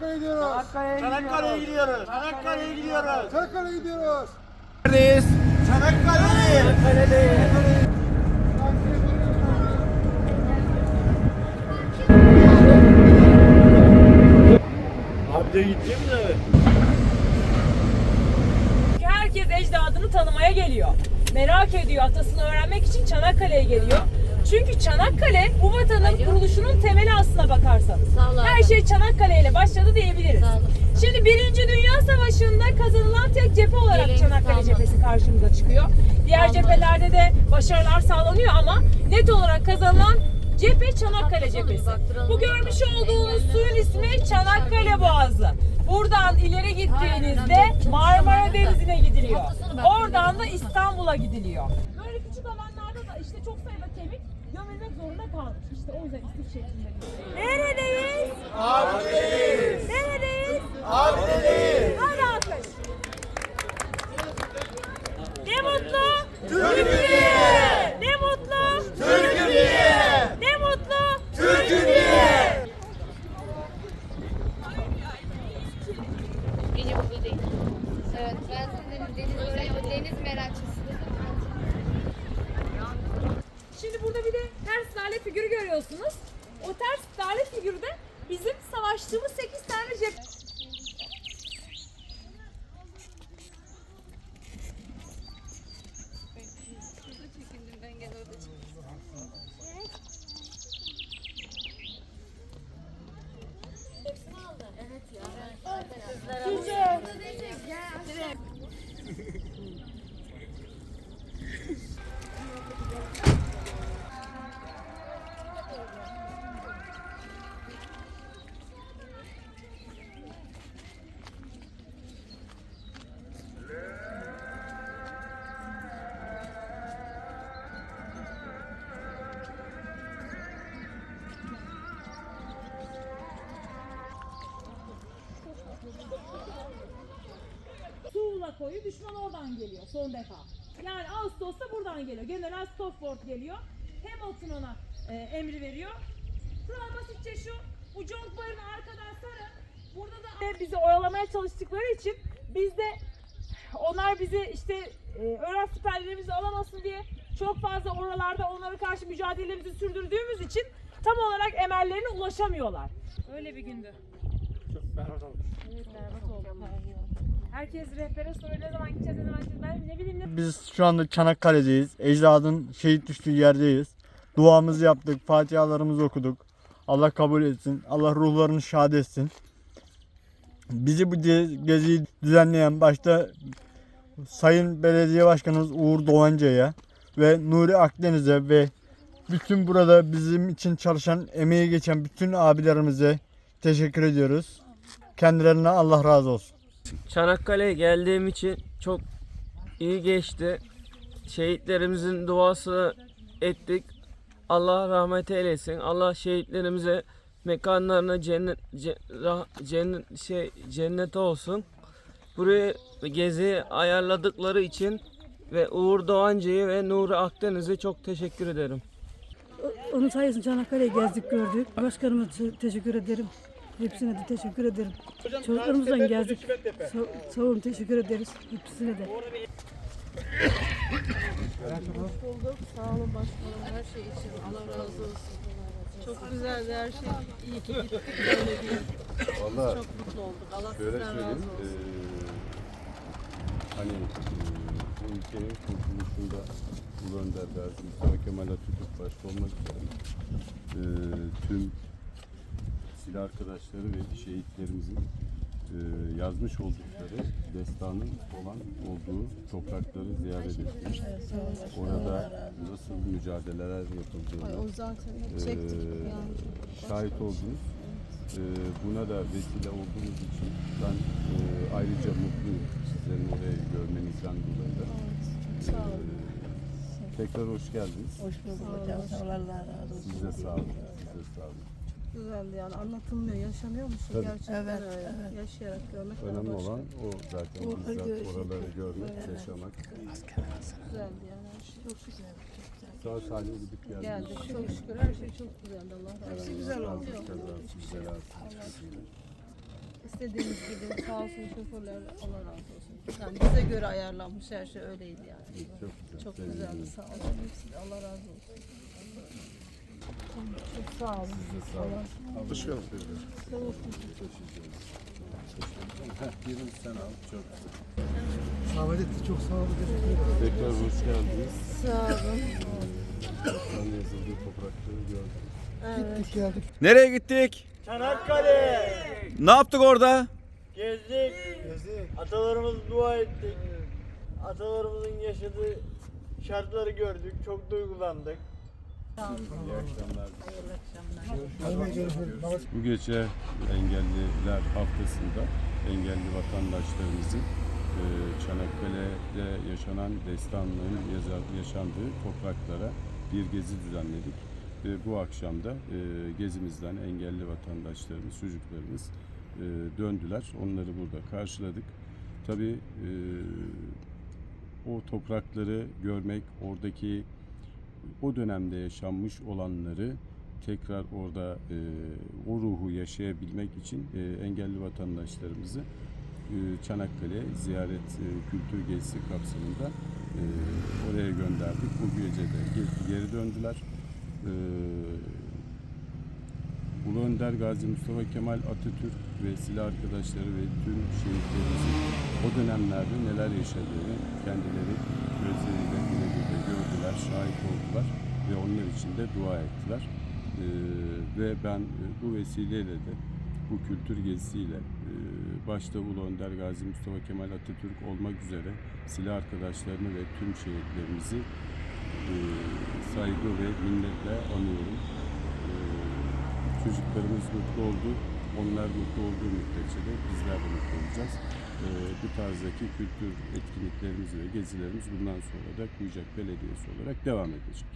Çanakkale'ye gidiyoruz. Çanakkale'ye gidiyoruz. Çanakkale'ye gidiyoruz. Çanakkale'ye gidiyoruz. Neredeyiz? Çanakkale. Herkes ecdadını tanımaya geliyor. Merak ediyor, atasını öğrenmek için Çanakkale'ye geliyor. Çünkü Çanakkale bu vatanın kuruluşunun temeli aslına bakarsanız. Sağ. Her şey Çanakkale ile başladı diyebiliriz. Sağ olun. Şimdi Birinci Dünya Savaşı'nda kazanılan tek cephe olarak Gelin, Çanakkale cephesi karşımıza çıkıyor. Diğer Anladım. cephelerde de başarılar sağlanıyor ama net olarak kazanılan cephe Çanakkale cephesi. Bu görmüş olduğunuz suyun ismi Çanakkale Boğazı. Buradan ileri gittiğinizde Marmara Denizi'ne gidiliyor. Oradan da İstanbul'a gidiliyor. Böyle küçük alanlarda da işte çok sayıda kemik kalmış. İşte o yüzden istif şeklinde. Neredeyiz? Abideyiz. Neredeyiz? Abideyiz. Hadi alkış. Ne mutlu. Türkiye. Ne mutlu. Türkiye. Ne mutlu. Türkiye. Gece bu değil. Evet, ben senin deniz, deniz, deniz merakçısıyım. Şimdi burada bir de ters lale figürü görüyorsunuz. O ters lale figürü de bizim savaştığımız 8 tane cep. Tuğla koyu düşman oradan geliyor son defa. Yani Ağustos'ta buradan geliyor. General Stofford geliyor. Hamilton ona e, emri veriyor. Kural basitçe şu. Bu conklarını arkadan sarın. Burada da bizi oyalamaya çalıştıkları için biz de onlar bizi işte e, öğren siperlerimizi alamasın diye çok fazla oralarda onlara karşı mücadelemizi sürdürdüğümüz için tam olarak emellerine ulaşamıyorlar. Öyle bir gündü. Berbat olmuş. Herkes rehbere soruyor ne zaman gideceğiz, ne zaman gideceğiz. Ben ne bileyim ne Biz şu anda Çanakkale'deyiz. Ecdadın şehit düştüğü yerdeyiz. Duamızı yaptık, fatihalarımızı okuduk. Allah kabul etsin. Allah ruhlarını şad etsin. Bizi bu ge- geziyi düzenleyen başta Sayın Belediye Başkanımız Uğur Doğancı'ya ve Nuri Akdeniz'e ve bütün burada bizim için çalışan, emeği geçen bütün abilerimize teşekkür ediyoruz. Kendilerine Allah razı olsun. Çanakkale'ye geldiğim için çok iyi geçti. Şehitlerimizin duasını ettik. Allah rahmet eylesin. Allah şehitlerimize mekanlarına cennet cennet şey cennet olsun. Buraya gezi ayarladıkları için ve Uğur Doğancı'yı ve Nuri Akdeniz'e çok teşekkür ederim. Onun sayesinde Çanakkale'yi gezdik gördük. Başkanıma te- teşekkür ederim. Hepsine de teşekkür ederim. Çocuklarımızdan gezdik. Sa- sağ olun teşekkür ederiz. Hepsine de. Sağ olun başkanım her şey için. Allah razı olsun. Çok güzeldi her şey. İyi ki gittik böyle diye. Valla Çok mutlu olduk. Allah şöyle sizden razı söyleyeyim. olsun. eee, hani eee, bu ülkenin kurtuluşunda Ulu Önder Gazi Mustafa Kemal Atatürk başta olmak üzere eee, tüm silah arkadaşları ve şehitlerimizin eee, yazmış oldukları destanın olan olduğu toprakları ziyaret ettik. Orada nasıl mücadeleler yapıldığını, yani. şahit oldunuz. Eee, buna da vesile olduğunuz için ben eee, ayrıca mutluyum sizlerin oraya görmenizden dolayı da. Sağ olun. Eee, tekrar hoş geldiniz. Hoş bulduk hocam. Allah razı olsun. Siz de sağ olun. Siz de sağ olun. Güzeldi yani anlatılmıyor. Yaşanıyormuşsun Tabii. gerçekten öyle. Yaşayarak görmek daha Önemli başka. olan o zaten bizzat oraları görmek, yaşamak. Güzeldi yani her şey. Çok güzel. Sağ salim gidip geldiniz. Geldik. Çok şükür her şey çok güzeldi. Allah razı olsun. Hepsi güzel oldu. Kazası, belası, istediğimiz gibi sağ olsun şoförler Allah razı olsun. Yani bize göre ayarlanmış her şey öyleydi yani. Çok güzel. Çok güzeldi sağ olsun. Hepsi de Allah razı olsun. Çok sağ olun. Size sağ olun. Geldin. Birini sen al. Çok güzel. Tekrar hoş geldiniz. Sağ olun. Sen yazıldığı toprakları gördüm. Nereye gittik? Çanakkale. Ne yaptık orada? Gezdik. Atalarımız dua ettik. Atalarımızın yaşadığı şartları gördük. Çok duygulandık. Bu gece Engelliler Haftası'nda engelli vatandaşlarımızın e, Çanakkale'de yaşanan destanlığın yaşandığı topraklara bir gezi düzenledik. Bu akşam da e, gezimizden engelli vatandaşlarımız, çocuklarımız e, döndüler. Onları burada karşıladık. Tabii o toprakları görmek, oradaki o dönemde yaşanmış olanları tekrar orada e, o ruhu yaşayabilmek için e, engelli vatandaşlarımızı e, Çanakkale ziyaret e, kültür gezisi kapsamında e, oraya gönderdik. Bu gece de ge- geri döndüler. E, Ulu Önder Gazi Mustafa Kemal Atatürk ve silah arkadaşları ve tüm şehitlerimizin o dönemlerde neler yaşadığını kendileri gözleriyle birebir de şahit oldular ve onlar için de dua ettiler. Ee, ve ben e, bu vesileyle de bu kültür gezisiyle e, başta Ulu Önder Gazi Mustafa Kemal Atatürk olmak üzere silah arkadaşlarını ve tüm şehitlerimizi e, saygı ve minnetle anıyorum. E, çocuklarımız mutlu oldu. Onlar mutlu olduğu müddetçe de bizler de mutlu olacağız. Ee, bu tarzdaki kültür etkinliklerimiz ve gezilerimiz bundan sonra da Kuyucak Belediyesi olarak devam edecek.